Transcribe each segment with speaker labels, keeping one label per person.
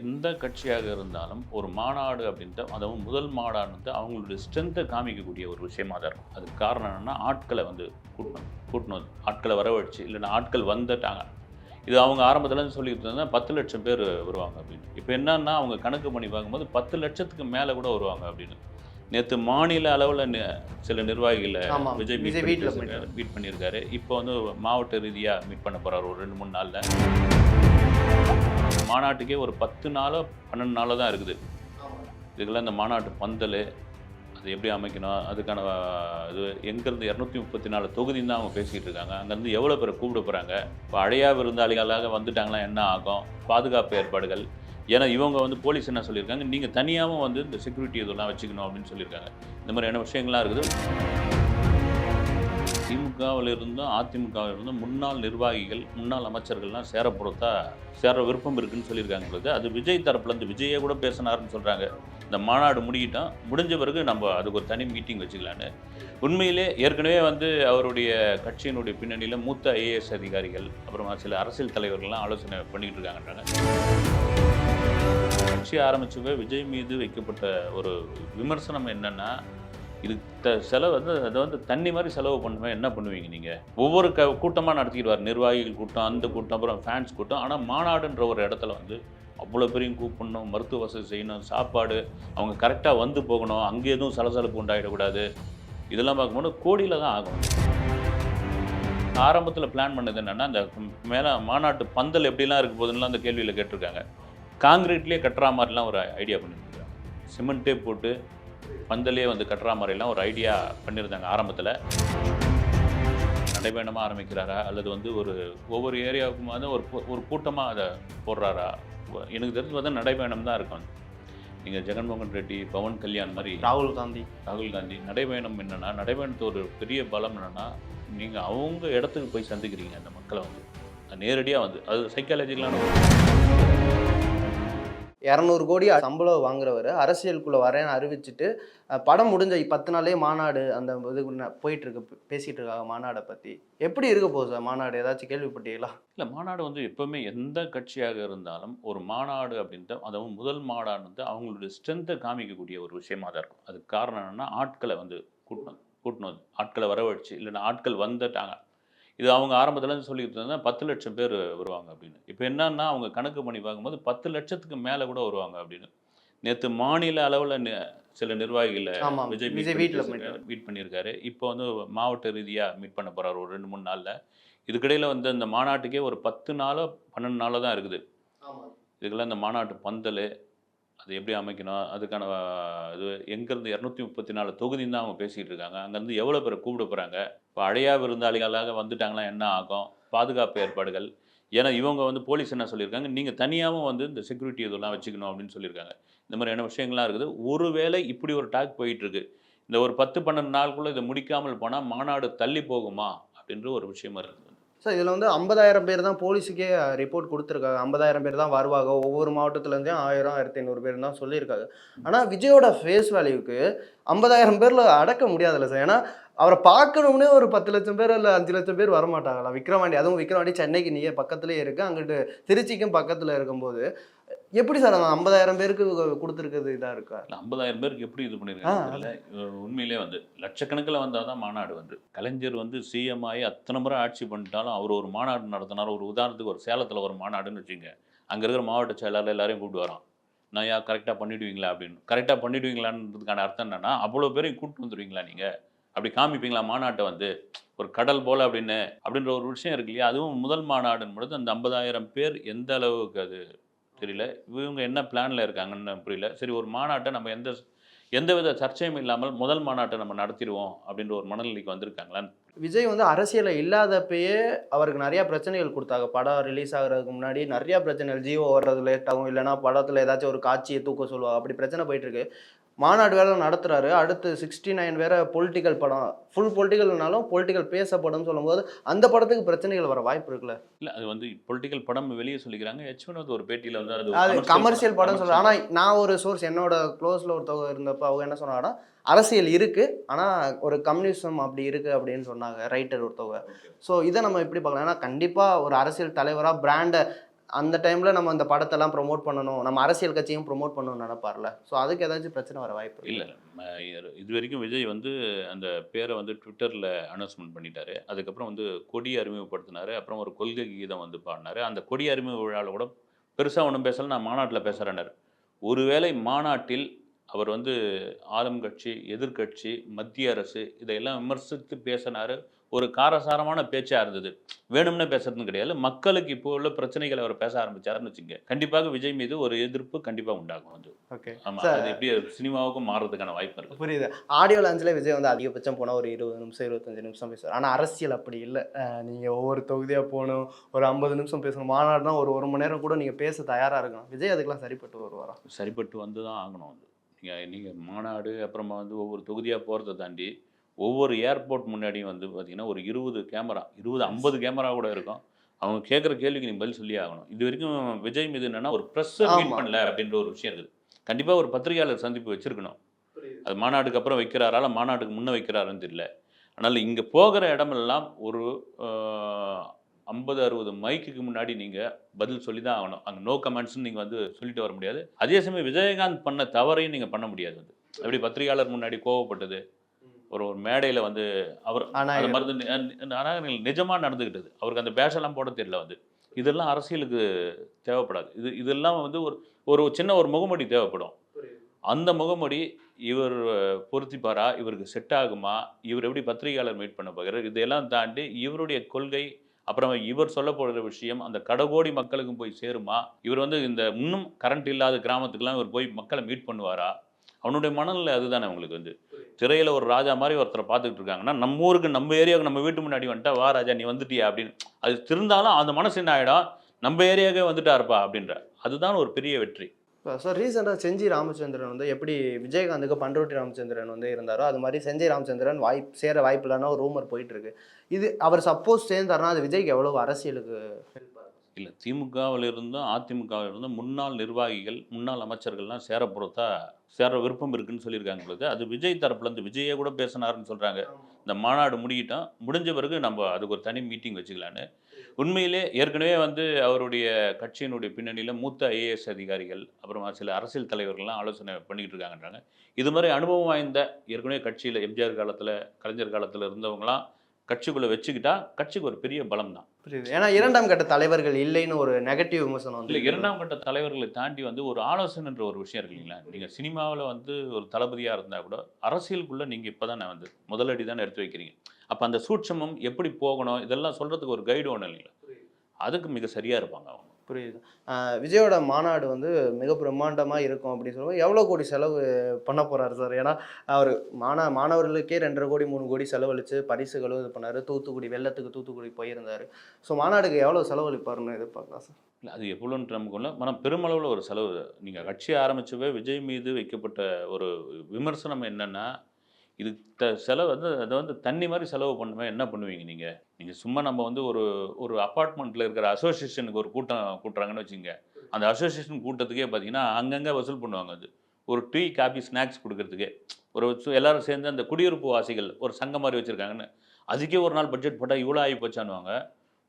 Speaker 1: எந்த கட்சியாக இருந்தாலும் ஒரு மாநாடு அப்படின்ட்டு அதுவும் முதல் மாநாடு அவங்களுடைய ஸ்ட்ரென்த்தை காமிக்கக்கூடிய ஒரு விஷயமா தான் இருக்கும். அதுக்கு காரணம் என்னன்னா ஆட்களை வந்து கூட்டணும் கூட்டணும். வந்து. ஆட்களை வரவழைச்சு இல்லைன்னா ஆட்கள் வந்துட்டாங்க. இது அவங்க ஆரம்பத்துல இருந்து சொல்லிட்டு இருந்தா பத்து லட்சம் பேர் வருவாங்க அப்படின்னு. இப்போ என்னன்னா அவங்க கணக்கு பண்ணி பார்க்கும்போது பத்து லட்சத்துக்கு மேலே கூட வருவாங்க அப்படின்னு. நேற்று மாநில அளவில் சில நிர்வாகிகளை விஜய் மீட் மீட் பண்ணியிருக்காரு. இப்போ வந்து மாவட்ட ரீதியாக மீட் பண்ண போறாரு ஒரு ரெண்டு மூணு நாளில். மாநாட்டுக்கே ஒரு பத்து நாளோ பன்னெண்டு நாளோ தான் இருக்குது. இதுக்கெல்லாம் இந்த மாநாட்டு பந்தல் அது எப்படி அமைக்கணும் அதுக்கான இது எங்கேருந்து இரநூத்தி முப்பத்தி நாலு தொகுதின்னு தான் அவங்க பேசிகிட்டு இருக்காங்க. அங்கேருந்து எவ்வளோ பேரை கூப்பிட போகிறாங்க இப்போ அழையா விருந்தாளிகளாக வந்துட்டாங்களா என்ன ஆகும்? பாதுகாப்பு ஏற்பாடுகள். ஏன்னா இவங்க வந்து போலீஸ் என்ன சொல்லியிருக்காங்க? நீங்கள் தனியாகவும் வந்து இந்த செக்யூரிட்டி இதெல்லாம் வச்சுக்கணும் அப்படின்னு சொல்லியிருக்காங்க. இந்த மாதிரியான விஷயங்கள்லாம் இருக்குது? திமுகவில் இருந்தும் அதிமுகவில் இருந்தும் முன்னாள் நிர்வாகிகள் முன்னாள் அமைச்சர்கள்லாம் சேரப்புறத்தா சேர விருப்பம் இருக்குன்னு சொல்லியிருக்காங்க பொழுது அது விஜய் தரப்புலேருந்து விஜயே கூட பேசினாருன்னு சொல்கிறாங்க இந்த மாநாடு முடிக்கிட்டோம் முடிஞ்ச பிறகு நம்ம அதுக்கு ஒரு தனி மீட்டிங் வச்சுக்கலான்னு. உண்மையிலே ஏற்கனவே வந்து அவருடைய கட்சியினுடைய பின்னணியில் மூத்த ஐஏஎஸ் அதிகாரிகள் அப்புறமா சில அரசியல் தலைவர்கள்லாம் ஆலோசனை பண்ணிக்கிட்டு இருக்காங்கன்றாங்க. கட்சி ஆரம்பிச்சவங்க விஜய் மீது வைக்கப்பட்ட ஒரு விமர்சனம் என்னென்னா இது த செலவு வந்து அதை வந்து தண்ணி மாதிரி செலவு பண்ணுவேன் என்ன பண்ணுவீங்க நீங்கள் ஒவ்வொரு க கூட்டமாக நடத்திக்கிடுவார். நிர்வாகிகள் கூட்டம் அந்த கூட்டம் அப்புறம் ஃபேன்ஸ் கூட்டம். ஆனால் மாநாடுன்ற ஒரு இடத்துல வந்து அவ்வளோ பெரிய கூப்பிடணும் மருத்துவ வசதி செய்யணும் சாப்பாடு அவங்க கரெக்டாக வந்து போகணும் அங்கே எதுவும் சலசலப்பு உண்டாயிடக்கூடாது. இதெல்லாம் பார்க்கும்போது கோடியில் தான் ஆகும். ஆரம்பத்தில் பிளான் பண்ணது என்னென்னா அந்த மேலே மாநாட்டு பந்தல் எப்படிலாம் இருக்க போகுதுன்னுலாம் அந்த கேள்வியில் கேட்டிருக்காங்க. காங்கிரீட்லேயே கட்டுற மாதிரிலாம் ஒரு ஐடியா பண்ணியிருக்காங்க சிமெண்ட்டே போட்டு பந்தலே வந்து கட்டுற மாதிரிலாம் ஒரு ஐடியா பண்ணியிருந்தாங்க ஆரம்பத்தில். நடைபயணமாக ஆரம்பிக்கிறாரா? அல்லது வந்து ஒரு ஒவ்வொரு ஏரியாவுக்கும் வந்து ஒரு ஒரு கூட்டமாக அதை போடுறாரா? எனக்கு தெரிஞ்சு வந்து நடைபயணம் தான் இருக்கும். நீங்கள் ஜெகன்மோகன் ரெட்டி பவன் கல்யாண் மாதிரி
Speaker 2: ராகுல் காந்தி.
Speaker 1: ராகுல் காந்தி. நடைபயணம் என்னன்னா நடைபயணத்து ஒரு பெரிய பலம் என்னன்னா நீங்கள் அவங்க இடத்துக்கு போய் சந்திக்கிறீங்க அந்த மக்களை வந்து. நேரடியாக வந்து. அது சைக்காலஜிக்கலான
Speaker 2: இரநூறு கோடி சம்பளம் வாங்குறவர் அரசியலுக்குள்ள வரேன்னு அறிவிச்சுட்டு படம் முடிஞ்ச பத்து நாளே மாநாடு அந்த இது போயிட்டு இருக்கு பேசிட்டு இருக்காங்க மாநாடை பத்தி. எப்படி இருக்க போகுது சார் மாநாடு? ஏதாச்சும் கேள்விப்பட்டீங்களா
Speaker 1: இல்லை மாநாடு வந்து எப்பவுமே எந்த கட்சியாக இருந்தாலும் ஒரு மாநாடு அப்படின்ட்டு அதுவும் முதல் மாநாடு வந்து அவங்களுடைய ஸ்ட்ரென்த்தை காமிக்கக்கூடிய ஒரு விஷயமா தான் இருக்கும். அதுக்கு காரணம் என்னன்னா ஆட்களை வந்து கூட்டணும் கூட்டணும் வந்து. ஆட்களை வரவழைச்சு இல்லைன்னா ஆட்கள் வந்துட்டாங்க. இது அவங்க ஆரம்பத்துல இருந்து சொல்லிட்டு இருந்தா பத்து லட்சம் பேர் வருவாங்க அப்படின்னு. இப்போ என்னன்னா அவங்க கணக்கு பண்ணி பார்க்கும்போது பத்து லட்சத்துக்கு மேலே கூட வருவாங்க அப்படின்னு. நேற்று மாநில அளவில் சில நிர்வாகிகளை விஜய் மீட் பண்ணியிருக்காரு. இப்போ வந்து மாவட்ட ரீதியாக மீட் பண்ண போறாரு ஒரு ரெண்டு மூணு நாளில். இதுக்கிடையில் வந்து இந்த மாநாட்டுக்கே ஒரு பத்து நாளோ பன்னெண்டு நாளோ தான் இருக்குது. இதுக்கெல்லாம் இந்த மாநாட்டு பந்தல் அது எப்படி அமைக்கணும் அதுக்கான இது எங்கேருந்து இரநூத்தி முப்பத்தி நாலு தொகுதின்னு தான் அவங்க பேசிகிட்டு இருக்காங்க. அங்கேருந்து எவ்வளோ பேரை கூப்பிட போகிறாங்க இப்போ அழையா விருந்தாளிகளாக வந்துட்டாங்களா என்ன ஆகும்? பாதுகாப்பு ஏற்பாடுகள். ஏன்னா இவங்க வந்து போலீஸ் என்ன சொல்லியிருக்காங்க? நீங்கள் தனியாகவும் வந்து இந்த செக்யூரிட்டி இதெல்லாம் வச்சுக்கணும் அப்படின்னு சொல்லியிருக்காங்க. இந்த மாதிரியான விஷயங்கள்லாம் இருக்குது. ஒருவேளை இப்படி ஒரு டாக் போயிட்டுருக்கு. இந்த ஒரு பத்து பன்னெண்டு நாளுக்குள்ளே இதை முடிக்காமல் போனால் மாநாடு தள்ளி போகுமா? அப்படின்ற ஒரு விஷயமா இருக்குது.
Speaker 2: சார் இதில் வந்து ஐம்பதாயிரம் பேர் தான் போலீஸுக்கே ரிப்போர்ட் கொடுத்துருக்காங்க. ஐம்பதாயிரம் பேர் தான் வருவாங்க. ஒவ்வொரு மாவட்டத்துலேருந்தே ஆயிரம் ஆயிரத்தி ஐநூறு பேர் தான் சொல்லியிருக்காங்க. ஆனால் விஜயோட ஃபேஸ் வேல்யூக்கு ஐம்பதாயிரம் பேரில் அடக்க முடியாதுல்ல சார் ஏன்னா அவரை பார்க்கணும்னே ஒரு பத்து லட்சம் பேர் இல்லை அஞ்சு லட்சம் பேர் வரமாட்டாங்களா? விக்ரவாண்டி அதுவும் விக்ரவாண்டி சென்னைக்கு நீயே பக்கத்துலேயே இருக்குது அங்கிட்டு திருச்சிக்கும் பக்கத்தில் இருக்கும்போது எப்படி சார் அந்த ஐம்பதாயிரம் பேருக்கு கொடுத்துருக்குது இதாக இருக்கா?
Speaker 1: 50000 பேருக்கு எப்படி இது பண்ணியிருக்காங்க உண்மையிலே வந்து லட்சக்கணக்கில் வந்தால் தான் மாநாடு வந்து. கலைஞர் வந்து சிஎம் ஆகி அத்தனை முறை ஆட்சி பண்ணிட்டாலும் அவர் ஒரு மாநாடு நடத்தினார். ஒரு உதாரணத்துக்கு ஒரு சேலத்தில் ஒரு மாநாடுன்னு வச்சுங்க அங்கே இருக்கிற மாவட்ட செயலாளர் எல்லாரையும் கூப்பிட்டு வரோம் நான் யா கரெக்டாக பண்ணிடுவீங்களா? அப்படின்னு. கரெக்டாக பண்ணிடுவீங்களான்றதுக்கான அர்த்தம் என்னன்னா அவ்வளோ பேரையும் கூப்பிட்டு வந்துடுவீங்களா நீங்கள் அப்படி காமிப்பீங்களா மாநாட்டை வந்து? ஒரு கடல் போல் அப்படின்னு. அப்படின்ற ஒரு விஷயம் இருக்கு இல்லையா? அதுவும் முதல் மாநாடுன்னு பொழுது அந்த ஐம்பதாயிரம் பேர் எந்த அளவுக்கு அது தெரியல. இவங்க என்ன பிளானில் இருக்காங்கன்னு புரியல. சரி ஒரு மாநாட்டை நம்ம எந்த எந்தவித சர்ச்சையும் இல்லாமல் முதல் மாநாட்டை நம்ம நடத்திடுவோம் அப்படின்ற ஒரு மனநிலைக்கு வந்திருக்காங்களான்னு
Speaker 2: விஜய் வந்து அரசியலில் இல்லாதப்பயே அவருக்கு நிறையா பிரச்சனைகள் கொடுத்தாங்க. படம் ரிலீஸ் ஆகிறதுக்கு முன்னாடி நிறையா பிரச்சனைகள். ஜியோ வர்றது லேட் ஆகும். இல்லைன்னா படத்தில் ஏதாச்சும் ஒரு காட்சியை தூக்க சொல்லுவாங்க. அப்படி பிரச்சனை போயிட்டுருக்கு மாநாடு வேலை நடத்துறாரு. அடுத்து சிக்ஸ்டி நைன் வேற பொலிட்டிக்கல் படம். ஃபுல் பொலிட்டிக்கல்னாலும் பொலிட்டிக்கல் பேசப்படும் சொல்லும்போது அந்த படத்துக்கு பிரச்சனைகள் வர வாய்ப்பு இருக்குல்ல?
Speaker 1: இல்லை அது வந்து பொலிட்டிக்கல் படம் வெளியே சொல்லிக்கிறாங்க. எச் வினோத் ஒரு பேட்டியில் வந்து அது
Speaker 2: கமர்ஷியல் படம். சொல்றேன் ஆனால் நான் ஒரு சோர்ஸ் என்னோட க்ளோஸில் ஒருத்தவங்க இருந்தப்போ அவங்க என்ன சொன்னாங்கன்னா அரசியல் இருக்கு. ஆனால் ஒரு கம்யூனிசம் அப்படி இருக்கு அப்படின்னு சொன்னாங்க ரைட்டர் ஒருத்தவங்க. ஸோ இதை நம்ம எப்படி பார்க்கலாம்? ஏன்னா கண்டிப்பாக ஒரு அரசியல் தலைவராக பிராண்டை அந்த டைம்ல நம்ம அந்த படத்தெல்லாம் ப்ரோமோட் பண்ணணும். நம்ம அரசியல் கட்சியும் ப்ரோமோட் பண்ணணும்னு நினைப்பார்ல. ஸோ அதுக்கு ஏதாச்சும் பிரச்சனை வர வாய்ப்பு
Speaker 1: இல்லை இது வரைக்கும் விஜய் வந்து அந்த பேரை வந்து ட்விட்டரில் அனௌன்ஸ்மெண்ட் பண்ணிட்டாரு. அதுக்கப்புறம் வந்து கொடி அறிமுகப்படுத்தினாரு. அப்புறம் ஒரு கொள்கை கீதம் வந்து பாடினாரு. அந்த கொடி அறிமுக விழாவில் கூட பெருசாக ஒன்றும் பேசலை. நான் மாநாட்டில் பேசுகிறேன்னாரு ஒருவேளை மாநாட்டில் அவர் வந்து ஆளும் கட்சி எதிர்க்கட்சி மத்திய அரசு இதையெல்லாம் விமர்சித்து பேசினார். ஒரு காரசாரமான பேச்சா இருந்தது. வேணும்னே பேசுறதுன்னு கிடையாது. மக்களுக்கு இப்போ உள்ள பிரச்சனைகளை அவர் பேச ஆரம்பிச்சாருன்னு வச்சுங்க கண்டிப்பாக விஜய் மீது ஒரு எதிர்ப்பு கண்டிப்பாக உண்டாகும் அது
Speaker 2: ஓகே.
Speaker 1: ஆமா
Speaker 2: சார்.
Speaker 1: அது எப்படி சினிமாவுக்கும் மாறுறதுக்கான வாய்ப்பு இருக்கு.
Speaker 2: புரியுது. ஆடியோ லான்ச்சில் விஜய் வந்து அதிகபட்சம் போனால் ஒரு இருபது நிமிஷம் இருபத்தஞ்சு நிமிஷம் பேசுவார். ஆனால் அரசியல் அப்படி இல்லை. நீங்கள் ஒவ்வொரு தொகுதியாக போகணும் ஒரு ஐம்பது நிமிஷம் பேசணும். மாநாடுனா ஒரு ஒரு மணி நேரம் கூட நீங்கள் பேச தயாராக இருக்கணும். விஜய் அதுக்கெல்லாம் சரிப்பட்டு வருவாரா?
Speaker 1: சரிப்பட்டு வந்து தான் ஆகணும் அது நீங்கள் நீங்கள் மாநாடு அப்புறமா வந்து ஒவ்வொரு தொகுதியாக போகிறத தாண்டி ஒவ்வொரு ஏர்போர்ட் முன்னாடியும் வந்து பார்த்தீங்கன்னா ஒரு இருபது கேமரா இருபது ஐம்பது கேமரா கூட இருக்கும். அவங்க கேட்குற கேள்விக்கு நீ பதில் சொல்லி ஆகணும். இது வரைக்கும் விஜய் மீது என்னன்னா ஒரு ப்ரெஸ்ஸை மீட். பண்ணல அப்படின்ற ஒரு விஷயம் இருக்குது. கண்டிப்பாக ஒரு பத்திரிகையாளர் சந்திப்பு வச்சிருக்கணும். அது மாநாட்டுக்கு அப்புறம் வைக்கிறாரா இல்லை மாநாட்டுக்கு முன்னே வைக்கிறாருன்னு தெரியல. அதனால் இங்கே போகிற இடமெல்லாம் ஒரு ஐம்பது அறுபது மைக்குக்கு முன்னாடி நீங்கள் பதில் சொல்லி தான் ஆகணும். அங்கே நோ கமெண்ட்ஸ்னு நீங்கள் வந்து சொல்லிட்டு வர முடியாது. அதே சமயம் விஜயகாந்த் பண்ண தவறையும் நீங்கள் பண்ண முடியாது வந்து எப்படி பத்திரிகையாளர் முன்னாடி கோவப்பட்டது ஒரு ஒரு மேடையில் வந்து அவர்
Speaker 2: ஆனா
Speaker 1: அது மருந்து ஆனால் நிஜமாக நடந்துக்கிட்டது அவருக்கு அந்த பேஷெல்லாம் போட தெரியல வந்து. இதெல்லாம் அரசியலுக்கு தேவைப்படாது. இது இதெல்லாம் வந்து ஒரு ஒரு சின்ன ஒரு முகமூடி தேவைப்படும். அந்த முகமூடி இவர் பொருத்திப்பாரா? இவருக்கு செட் ஆகுமா? இவர் எப்படி பத்திரிகையாளர் மீட் பண்ண போகிறார்? இதையெல்லாம் தாண்டி இவருடைய கொள்கை அப்புறம் இவர் சொல்ல போகிற விஷயம் அந்த கடகோடி மக்களுக்கும் போய் சேருமா? இவர் வந்து இந்த இன்னும் கரண்ட் இல்லாத கிராமத்துக்கெல்லாம் இவர் போய் மக்களை மீட் பண்ணுவாரா? அவனுடைய மனநிலை அதுதானே உங்களுக்கு வந்து. திரையில் ஒரு ராஜா மாதிரி ஒருத்தரை பார்த்துக்கிட்டு இருக்காங்கன்னா நம்ம ஊருக்கு நம்ம ஏரியாவுக்கு நம்ம வீட்டு முன்னாடி வந்துட்டா வா ராஜா நீ வந்துட்டியா? அப்படின்னு. அது திருந்தாலும் அந்த மனசு என்ன ஆகிடும் நம்ம ஏரியாவுக்கே வந்துட்டாருப்பா அப்படின்ற. அதுதான் ஒரு பெரிய வெற்றி.
Speaker 2: சார் ரீசெண்டாக செஞ்சி ராமச்சந்திரன் வந்து எப்படி விஜயகாந்துக்கு பண்ருட்டி ராமச்சந்திரன் வந்து இருந்தாரோ அது மாதிரி செஞ்சி ராமச்சந்திரன் வாய்ப்பு சேர வாய்ப்பு இல்லைன்னா ஒரு ரூமர் போயிட்டு இருக்கு. இது அவர் சப்போஸ் சேர்ந்தாருன்னா அது விஜய்க்கு எவ்வளவு அரசியலுக்கு ஹெல்ப்
Speaker 1: இல்லை. திமுகவில் இருந்தும் அதிமுகவில் இருந்தும் முன்னாள் நிர்வாகிகள் முன்னாள் அமைச்சர்கள்லாம் சேர பொறுத்தா சேர விருப்பம் இருக்குன்னு சொல்லியிருக்காங்க உங்களுக்கு அது விஜய் தரப்புலேருந்து விஜயே கூட பேசினாருன்னு சொல்கிறாங்க இந்த மாநாடு முடிக்கிட்டோம் முடிஞ்ச பிறகு நம்ம அதுக்கு ஒரு தனி மீட்டிங் வச்சுக்கலான்னு. உண்மையிலே ஏற்கனவே வந்து அவருடைய கட்சியினுடைய பின்னணியில் மூத்த ஐஏஎஸ் அதிகாரிகள் அப்புறமா சில அரசியல் தலைவர்கள்லாம் ஆலோசனை பண்ணிக்கிட்டு இருக்காங்கன்றாங்க. இது மாதிரி அனுபவம் வாய்ந்த ஏற்கனவே கட்சியில் எம்ஜிஆர் காலத்தில் கலைஞர் காலத்தில் இருந்தவங்களாம் கட்சிக்குள்ளே வச்சுக்கிட்டா கட்சிக்கு ஒரு பெரிய பலம் தான்
Speaker 2: புரியுது. ஏன்னா இரண்டாம் கட்ட தலைவர்கள் இல்லைன்னு ஒரு நெகட்டிவ் விமர்சனம்
Speaker 1: இல்லை
Speaker 2: வந்து
Speaker 1: இரண்டாம் கட்ட தலைவர்களை தாண்டி வந்து ஒரு ஆலோசனைன்ற ஒரு விஷயம் இருக்கு இல்லைங்களா? நீங்கள் சினிமாவில் வந்து ஒரு தளபதியாக இருந்தால் கூட அரசியலுக்குள்ளே நீங்கள் இப்போ தானே வந்து முதலடி தானே எடுத்து வைக்கிறீங்க. அப்போ அந்த சூட்சமம் எப்படி போகணும்? இதெல்லாம் சொல்கிறதுக்கு ஒரு கைடு ஒன்றும் இல்லைங்களா? அதுக்கு மிக சரியாக இருப்பாங்க அவங்க.
Speaker 2: புரியுது. விஜயோட மாநாடு வந்து மிக பிரம்மாண்டமாக இருக்கும் அப்படின்னு சொல்லும்போது எவ்வளோ கோடி செலவு பண்ண போகிறாரு சார்? ஏன்னா அவர் மாண மாணவர்களுக்கே ரெண்டரை கோடி மூணு கோடி செலவழித்து பரிசுகளும் இது பண்ணாரு. தூத்துக்குடி வெள்ளத்துக்கு தூத்துக்குடி போயிருந்தார். ஸோ மாநாடுக்கு எவ்வளோ செலவழிப்பாருன்னு எதிர்பார்க்கலாம் சார்?
Speaker 1: இல்லை அது எவ்வளோன்ற நமக்கு இல்லை ஆனால் பெருமளவில் ஒரு செலவு. நீங்கள் கட்சி ஆரம்பிச்சவே விஜய் மீது வைக்கப்பட்ட ஒரு விமர்சனம் என்னென்னா இது த செலவு வந்து அதை வந்து தண்ணி மாதிரி செலவு பண்ணுமே என்ன பண்ணுவீங்க நீங்கள் நீங்கள் சும்மா நம்ம வந்து ஒரு ஒரு அப்பார்ட்மெண்ட்டில் இருக்கிற அசோசியேஷனுக்கு ஒரு கூட்டம் கூட்டுறாங்கன்னு வச்சுங்க அந்த அசோசியேஷன் கூட்டத்துக்கே பார்த்தீங்கன்னா அங்கங்கே வசூல் பண்ணுவாங்க அது. ஒரு டீ காபி ஸ்நாக்ஸ் கொடுக்கறதுக்கே. ஒரு எல்லாரும் சேர்ந்து அந்த குடியிருப்பு வாசிகள் ஒரு சங்கம் மாதிரி வச்சுருக்காங்கன்னு. அதுக்கே ஒரு நாள் பட்ஜெட் போட்டால் இவ்வளோ ஆகி போச்சானுவாங்க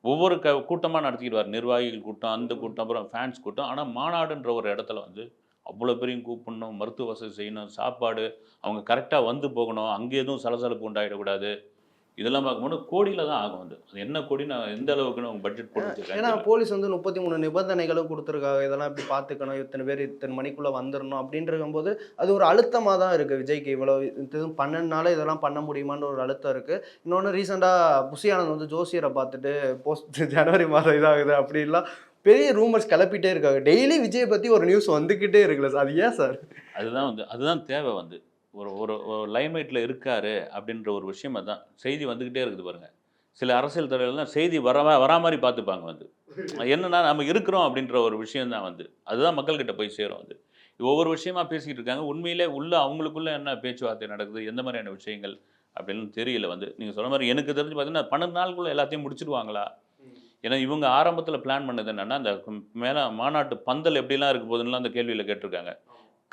Speaker 1: ஒவ்வொரு க கூட்டமாக நடத்திக்கிடுவார். நிர்வாகிகள் கூட்டம் அந்த கூட்டம் அப்புறம் ஃபேன்ஸ் கூட்டம். ஆனால் மாநாடுன்ற ஒரு இடத்துல வந்து அவ்வளோ பேரையும் கூப்பிடணும் மருத்துவ வசதி செய்யணும் சாப்பாடு அவங்க கரெக்டாக வந்து போகணும் அங்கே எதுவும் சலசலப்பு உண்டாயிடக்கூடாது. இதெல்லாம் பார்க்கும்போது கோடியில் தான் ஆகும் வந்து அது என்ன கோடி நான் எந்த அளவுக்குன்னு அவங்க பட்ஜெட் போட்டு
Speaker 2: ஏன்னா போலீஸ் வந்து முப்பத்தி மூணு நிபந்தனைகளும் கொடுத்துருக்காங்க. இதெல்லாம் இப்படி பார்த்துக்கணும் இத்தனை பேர் இத்தனை மணிக்குள்ளே வந்துடணும் அப்படின்ற போது அது ஒரு அழுத்தமாக தான் இருக்குது விஜய்க்கு. இவ்வளோ இது பன்னெண்டுனால இதெல்லாம் பண்ண முடியுமான்ற ஒரு அழுத்தம் இருக்குது இன்னொன்று ரீசெண்டாக புஷியானந்த் வந்து ஜோசியரை பார்த்துட்டு போஸ்ட் ஜனவரி மாதம் இதாகுது அப்படிலாம் பெரிய ரூமர்ஸ் கிளப்பிட்டே இருக்காங்க. டெய்லி விஜயை பற்றி ஒரு நியூஸ் வந்துக்கிட்டே இருக்குல்ல சார் அது ஏன் சார்
Speaker 1: அதுதான் வந்து அதுதான் தேவை வந்து. ஒரு ஒரு ஒரு லைம்லைட்டில் இருக்காரு அப்படின்ற ஒரு விஷயம் அதுதான் செய்தி வந்துக்கிட்டே இருக்குது பாருங்கள் சில அரசியல் தலைவர்கள்லாம் செய்தி வர வரா மாதிரி பார்த்துப்பாங்க வந்து. என்னன்னா நம்ம இருக்கிறோம் அப்படின்ற ஒரு விஷயம் தான் வந்து. அதுதான் மக்கள்கிட்ட போய் சேரும் வந்து. ஒவ்வொரு விஷயமா பேசிக்கிட்டு இருக்காங்க. உண்மையிலே உள்ள அவங்களுக்குள்ள என்ன பேச்சுவார்த்தை நடக்குது எந்த மாதிரியான விஷயங்கள் அப்படின்னு தெரியல வந்து. நீங்கள் சொன்ன மாதிரி எனக்கு தெரிஞ்சு பார்த்தீங்கன்னா பன்னெண்டு நாளுக்குள்ளே எல்லாத்தையும் முடிச்சிடுவாங்களா ஏன்னா இவங்க ஆரம்பத்தில் பிளான் பண்ணது என்னென்னா அந்த மேலே மாநாட்டு பந்தல் எப்படிலாம் இருக்க போகுதுன்னுலாம் அந்த கேள்வியில் கேட்டிருக்காங்க.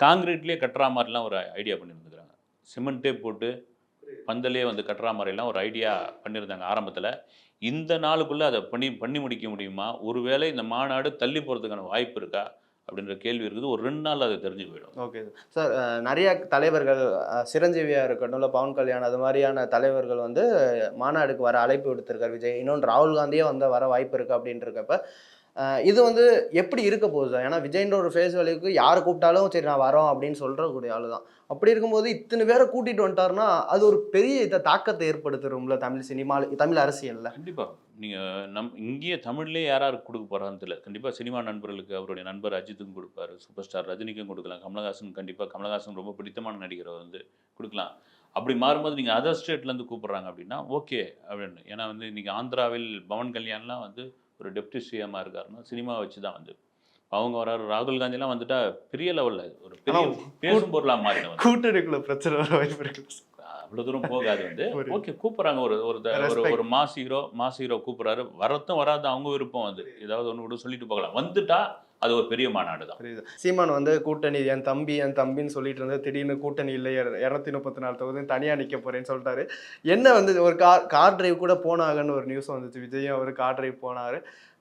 Speaker 1: காங்கிரீட்லேயே கட்டுற மாதிரிலாம் ஒரு ஐடியா பண்ணியிருந்துக்கிறாங்க சிமெண்ட்டே போட்டு பந்தலே வந்து கட்டுற மாதிரிலாம் ஒரு ஐடியா பண்ணியிருந்தாங்க ஆரம்பத்தில். இந்த நாளுக்குள்ளே அதை பண்ணி பண்ணி முடிக்க முடியுமா? ஒருவேளை இந்த மாநாடு தள்ளி போகிறதுக்கான வாய்ப்பு இருக்கா? அப்படின்ற கேள்வி இருக்குது. ஒரு ரெண்டு நாள் அது தெரிஞ்சு போயிடும்.
Speaker 2: ஓகே. சார் நிறைய தலைவர்கள் அஹ், சிரஞ்சீவியா இருக்கட்டும் இல்லை பவன் கல்யாண் அது மாதிரியான தலைவர்கள் வந்து மாநாடுக்கு வர அழைப்பு விடுத்திருக்காரு விஜய். இன்னொன்று ராகுல் காந்தியே வந்து வர வாய்ப்பு இருக்கு அப்படின்றக்கப்ப இது வந்து எப்படி இருக்க போகுது சார்? ஏன்னா விஜய்ன்ற ஒரு ஃபேஸ் வேல்யூக்கு யாரை கூப்பிட்டாலும் சரி நான் வரோம் அப்படின்னு சொல்றக்கூடிய ஆளு தான். அப்படி இருக்கும்போது இத்தனை பேரை கூட்டிட்டு வந்துட்டாருன்னா அது ஒரு பெரிய இத தாக்கத்தை ஏற்படுத்திடும்ல தமிழ் சினிமா தமிழ் அரசியல்ல?
Speaker 1: கண்டிப்பாக நீங்கள் நம் இங்கேயே தமிழ்லேயே யாராரு கொடுக்க போகிறான்னு தெரியல. கண்டிப்பாக சினிமா நண்பர்களுக்கு அவருடைய நண்பர் அஜித்துக்கும் கொடுப்பாரு. சூப்பர் ஸ்டார் ரஜினிக்கும் கொடுக்கலாம். கமலஹாசன் கண்டிப்பாக கமலஹாசன் ரொம்ப பிடித்தமான நடிகரை வந்து கொடுக்கலாம். அப்படி மாறும்போது நீங்கள் அதர் ஸ்டேட்லேருந்து கூப்பிட்றாங்க அப்படின்னா ஓகே அப்படின்னு. ஏன்னா வந்து இன்றைக்கி ஆந்திராவில் பவன் கல்யாண்லாம் வந்து ஒரு டெப்டி சிஎம்மாக இருக்காருன்னா சினிமா வச்சு தான் வந்து. அவங்க வராரு. ராகுல் காந்திலாம் வந்துட்டா பெரிய லெவலில் ஒரு பெரிய பேசும் பொருளாக மாறிடும்
Speaker 2: கூட்டணிக்குள்ள பிரச்சனை வர வாய்ப்பு இருக்கு.
Speaker 1: அவ்வளோ தூரம் போகாது வந்து. ஓகே கூப்பிட்றாங்க. ஒரு ஒரு ஒரு. ஒரு மாஸ் ஹீரோ மாஸ் ஹீரோ கூப்பிட்றாரு. வரத்தும் வராது அவங்க விருப்பம் வந்து ஏதாவது ஒன்று கூட சொல்லிட்டு போகலாம். வந்துட்டா அது ஒரு பெரிய மாநாடு தான்.
Speaker 2: சீமான் வந்து கூட்டணி என் தம்பி என் தம்பின்னு சொல்லிட்டு இருந்தது. திடீர்னு கூட்டணி இல்லை இரநூத்தி முப்பத்தி நாலு தொகுதி தனியாக நிற்க போறேன்னு சொல்லிட்டாரு. என்ன வந்து ஒரு கார் கார் டிரைவ் கூட போனாங்கன்னு ஒரு நியூஸ் வந்துச்சு. விஜயும் அவர் கார் டிரைவ் போனாரு.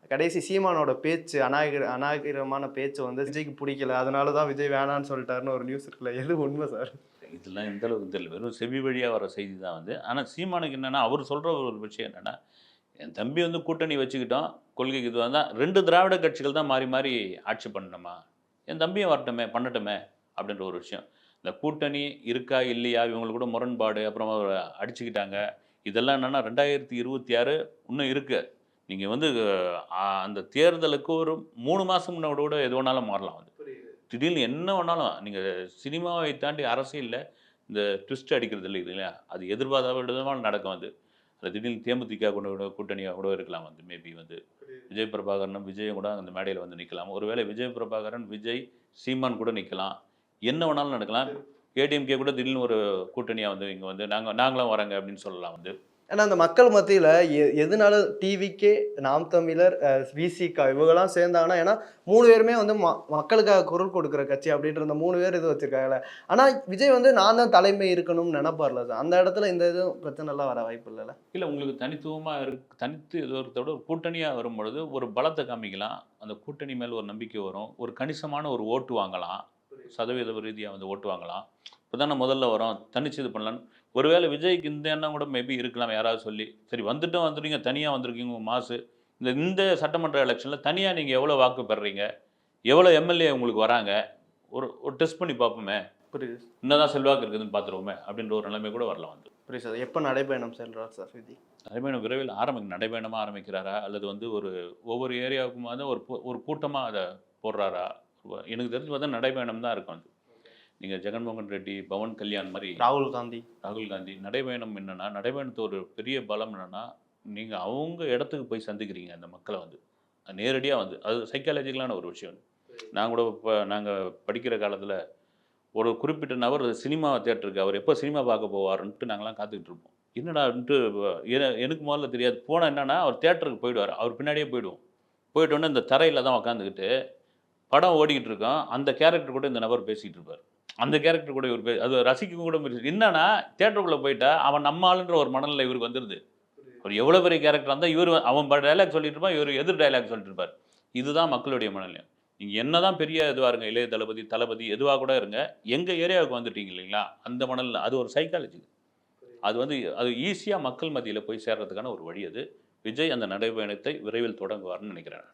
Speaker 2: கடைசி சீமானோட பேச்சு அநாகர அநாகரமான பேச்சு வந்து விஜய்க்கு பிடிக்கல. அதனால தான் விஜய் வேணான்னு சொல்லிட்டாருன்னு ஒரு நியூஸ் இருக்குல்ல. எது உண்மை சார்
Speaker 1: இதெல்லாம் எந்த அளவுக்கு தெரியல. வெறும் செவி வழியாக வர செய்தி தான் வந்து. ஆனால் சீமானுக்கு என்னென்னா அவர் சொல்கிற ஒரு விஷயம் என்னென்னா என் தம்பி வந்து கூட்டணி வச்சுக்கிட்டோம் கொள்கைக்கு இதுவாக தான் ரெண்டு திராவிட கட்சிகள் தான் மாறி மாறி ஆட்சி பண்ணணுமா? என் தம்பியும் வரட்டுமே பண்ணட்டுமே அப்படின்ற ஒரு விஷயம். இந்த கூட்டணி இருக்கா இல்லையா இவங்களுக்கு கூட முரண்பாடு அப்புறம் அவர் அடிச்சுக்கிட்டாங்க. இதெல்லாம் என்னென்னா ரெண்டாயிரத்தி இருபத்தி ஆறு இன்னும் இருக்குது நீங்கள் வந்து அந்த தேர்தலுக்கு ஒரு மூணு மாதம் முன்னோட கூட எது வேணாலும் மாறலாம் வந்து. திடீர்னு என்ன வேணாலும் நீங்கள் சினிமாவை தாண்டி அரசியலில் இந்த ட்விஸ்ட் அடிக்கிறது இல்லை இல்லையா அது எதிர்பாராத விதமாக நடக்கும் அது. அது திடீர்னு தேமுதிக கூட கூட கூட்டணியாக கூட இருக்கலாம் வந்து மேபி வந்து. விஜய் பிரபாகரனும் விஜயும் கூட அந்த மேடையில் வந்து நிற்கலாம் ஒருவேளை விஜய் பிரபாகரன் விஜய் சீமான் கூட நிற்கலாம் என்ன வேணாலும் நடக்கலாம். ஏடிஎம்கே கூட திடீர்னு ஒரு கூட்டணியாக வந்து இங்கே வந்து நாங்கள் நாங்களும் வரோங்க அப்படின்னு சொல்லலாம் வந்து.
Speaker 2: ஏன்னா அந்த மக்கள் மத்தியில் எ எதனால டிவிக்கே நாம் தமிழர் விசிகா இவங்கெல்லாம் சேர்ந்தாங்கன்னா ஏன்னா மூணு பேருமே வந்து ம மக்களுக்காக குரல் கொடுக்குற கட்சி அப்படின்ற அந்த மூணு பேர் இது வச்சிருக்காங்கல்ல. ஆனால் விஜய் வந்து நான் தான் தலைமை இருக்கணும்னு நினைப்பார்ல சார். அந்த இடத்துல இந்த இதுவும் பிரச்சனைலாம் வர வாய்ப்பு இல்லைல்ல?
Speaker 1: இல்லை உங்களுக்கு தனித்துவமாக இருக்கு தனித்து இது ஒருத்தோட கூட்டணியாக வரும் பொழுது ஒரு பலத்தை காமிக்கலாம். அந்த கூட்டணி மேல் ஒரு நம்பிக்கை வரும். ஒரு கணிசமான ஒரு ஓட்டு வாங்கலாம். சதவீத ரீதியாக வந்து ஓட்டு வாங்கலாம். இப்போ தானே முதல்ல வரோம். தனிச்சு இது பண்ணலான்னு ஒருவேளை விஜய்க்கு இந்த எண்ணம் கூட மேபி இருக்கலாம் யாராவது சொல்லி. சரி வந்துட்டும் வந்துட்டீங்க தனியாக வந்திருக்கீங்க மாசு. இந்த இந்த சட்டமன்ற எலெக்ஷனில் தனியாக நீங்கள் எவ்வளோ வாக்கு பெறுறீங்க எவ்வளோ எம்எல்ஏ உங்களுக்கு வராங்க? ஒரு ஒரு டெஸ்ட் பண்ணி பார்ப்போமே.
Speaker 2: புரியுது
Speaker 1: என்னதான் செல்வாக்கு இருக்குதுன்னு பார்த்துருவோமே அப்படின்ற ஒரு நிலைமை கூட வரலாம் வந்து.
Speaker 2: புரியுது சார் எப்போ நடைபயணம் செல்றார் சார் விஜய்?
Speaker 1: நடைபயணம் விரைவில் ஆரம்பி நடைபயணமாக ஆரம்பிக்கிறாரா? அல்லது வந்து ஒரு ஒவ்வொரு ஏரியாவுக்கும் வந்து ஒரு ஒரு கூட்டமாக அதை போடுறாரா? எனக்கு தெரிஞ்சு பார்த்தா நடைபயணம் தான் இருக்கும் அது நீங்கள் ஜெகன்மோகன் ரெட்டி பவன் கல்யாண் மாதிரி
Speaker 2: ராகுல் காந்தி.
Speaker 1: ராகுல் காந்தி நடைபயணம் என்னன்னா நடைபயணத்து ஒரு பெரிய பலம் என்னன்னா நீங்கள் அவங்க இடத்துக்கு போய் சந்திக்கிறீங்க அந்த மக்களை வந்து. நேரடியாக வந்து. அது சைக்காலஜிக்கலான ஒரு விஷயம். நான் கூட இப்போ நாங்கள் படிக்கிற காலத்தில் ஒரு குறிப்பிட்ட நபர் சினிமா தேட்டருக்கு அவர் எப்போ சினிமா பார்க்க போவாருன்ட்டு நாங்களாம் காத்துக்கிட்டு இருப்போம். என்னடான்ட்டு என- எனக்கு முதல்ல தெரியாது. போனால் என்னன்னா அவர் தேட்டருக்கு போயிடுவார். அவர் பின்னாடியே போயிடுவோம். போயிட்டு உடனே இந்த தரையில் தான் உட்காந்துக்கிட்டு படம் ஓடிக்கிட்டு இருக்கோம் அந்த கேரக்டர் கூட இந்த நபர் பேசிக்கிட்டு இருப்பார். அந்த கேரக்டர் கூட இவர் பே அது ரசிக்க கூட என்னன்னா தேட்டருக்குள்ளே போயிட்டா அவன் நம்ம ஆளுன்ற ஒரு மனநிலை இவருக்கு வந்துடுது ஒரு எவ்வளோ பெரிய கேரக்டர் இருந்தால் இவர் அவன் டைலாக் சொல்லிட்டு இருப்பான் இவர் எதிர் டைலாக் சொல்லிட்டு இருப்பார். இதுதான் மக்களுடைய மனநிலையம் நீங்கள் என்னதான் பெரிய இதுவாக இருங்க இளைய தளபதி தளபதி எதுவாக கூட இருங்க எங்கள் ஏரியாவுக்கு வந்துட்டீங்க இல்லைங்களா? அந்த மணலில் அது ஒரு சைக்காலஜி அது வந்து அது ஈஸியாக மக்கள் மத்தியில் போய் சேர்றதுக்கான ஒரு வழி அது. விஜய் அந்த நடைபயணத்தை விரைவில் தொடங்குவார்னு நினைக்கிறேன்.